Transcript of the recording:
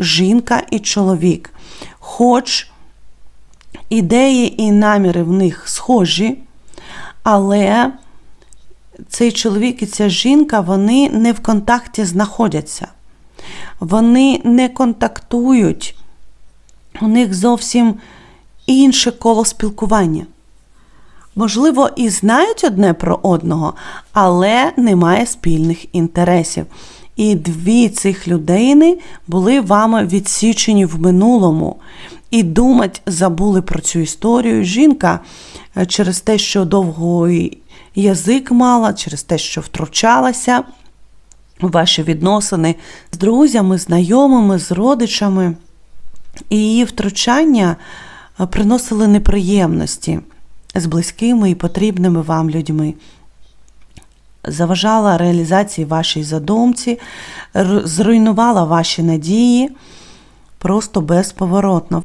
жінка і чоловік. Хоч ідеї і наміри в них схожі, але цей чоловік і ця жінка вони не в контакті знаходяться. Вони не контактують, у них зовсім інше коло спілкування. Можливо, і знають одне про одного, але немає спільних інтересів. І дві цих людини були вами відсічені в минулому. І думать забули про цю історію. Жінка е, через те, що довгий язик мала, через те, що втручалася у ваші відносини з друзями, знайомими, з родичами. І її втручання е, приносили неприємності з близькими і потрібними вам людьми. Заважала реалізації вашій задумці, зруйнувала ваші надії просто безповоротно.